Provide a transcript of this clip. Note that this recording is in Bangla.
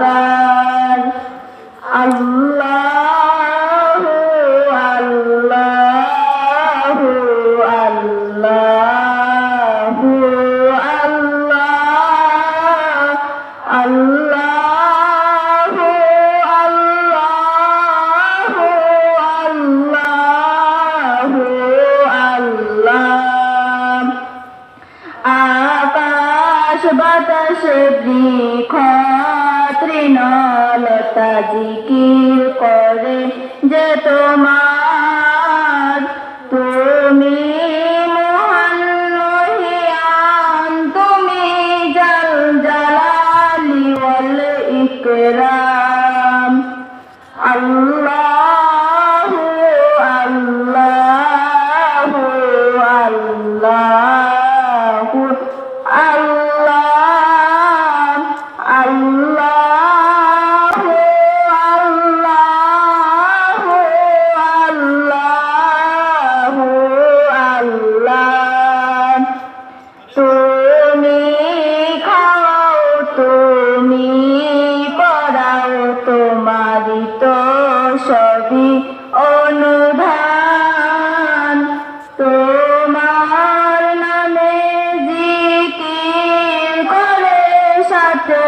গুনাহগার আল্লাহু আল্লাহু আল্লাহু আল্লাহ। আল্লাহু আল্লাহু আল্লাহু আল্লাহ। আকাশ বাতাস বৃক্ষ জিকির করে যে তোমার তুমি পড়াও তোমারই তো সবই অনুধান। তোমার নামে জিকির করে সাথে